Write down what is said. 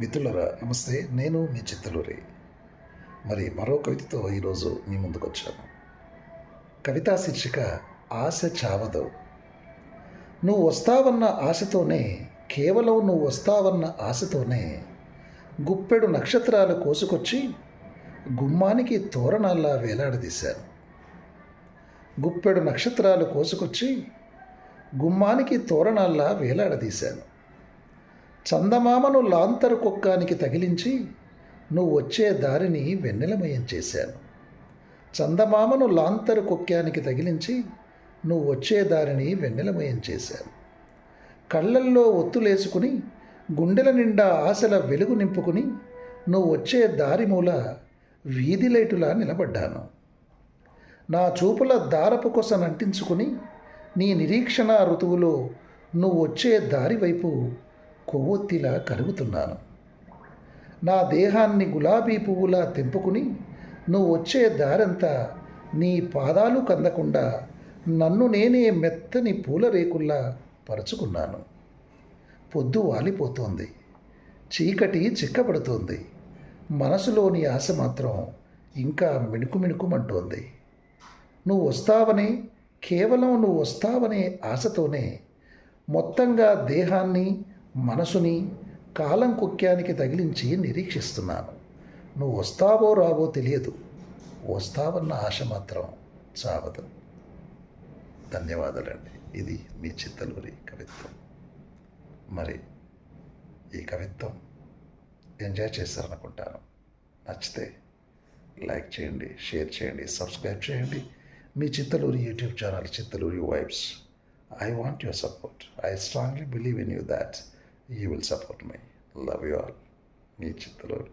మిత్రులరా నమస్తే. నేను మీ చిత్తలూరి. మరి మరో కవితతో ఈరోజు మీ ముందుకు వచ్చాను కవితా శీర్షిక ఆశ చావదు. నువ్వు వస్తావన్న ఆశతోనే కేవలం నువ్వు వస్తావన్న ఆశతోనే గుప్పెడు నక్షత్రాలు కోసుకొచ్చి గుమ్మానికి తోరణాల్లా వేలాడదీశాను. గుప్పెడు నక్షత్రాలు కోసుకొచ్చి గుమ్మానికి తోరణాల్లా వేలాడదీశాను. చందమామను లాంతరు కుక్కానికి తగిలించి నువ్వు వచ్చే దారిని వెన్నెలమయం చేశాను. చందమామను లాంతరు కుక్కానికి తగిలించి నువ్వు వచ్చే దారిని వెన్నెలమయం చేశాను. కళ్ళల్లో ఒత్తులేసుకుని గుండెల నిండా ఆశల వెలుగు నింపుకుని నువ్వు వచ్చే దారి మూల వీధి లైటులా నిలబడ్డాను. నా చూపుల దారపు కొసనంటించుకుని నీ నిరీక్షణ ఋతువులో నువ్వు వచ్చే దారి వైపు కొవ్వొత్తిలా కలుగుతున్నాను నా దేహాన్ని గులాబీ పువ్వులా తెంపుకుని నువ్వు వచ్చే దారంతా నీ పాదాలు కందకుండా నన్ను నేనే మెత్తని పూల రేకుల్లా పరుచుకున్నాను. పొద్దు వాలిపోతోంది. చీకటి చిక్కబడుతోంది. మనసులోని ఆశ మాత్రం ఇంకా మిణుకుమిణుకుమంటోంది. నువ్వు వస్తావనే కేవలం నువ్వు వస్తావనే ఆశతోనే మొత్తంగా దేహాన్ని మనసుని కాలం కుక్యానికి తగిలించి నిరీక్షిస్తున్నాను. నువ్వు వస్తావో రావో తెలియదు. వస్తావన్న ఆశ మాత్రం చావదు. ధన్యవాదాలండి. ఇది మీ చిత్తలూరి కవిత్వం. మరి ఈ కవిత్వం ఎంజాయ్ చేశారనుకుంటాను. నచ్చితే లైక్ చేయండి షేర్ చేయండి సబ్స్క్రైబ్ చేయండి. మీ Chittaluri YouTube channel Chittaluri vibes. I want your support. I strongly believe in you that you will support my love you all me Chittaluri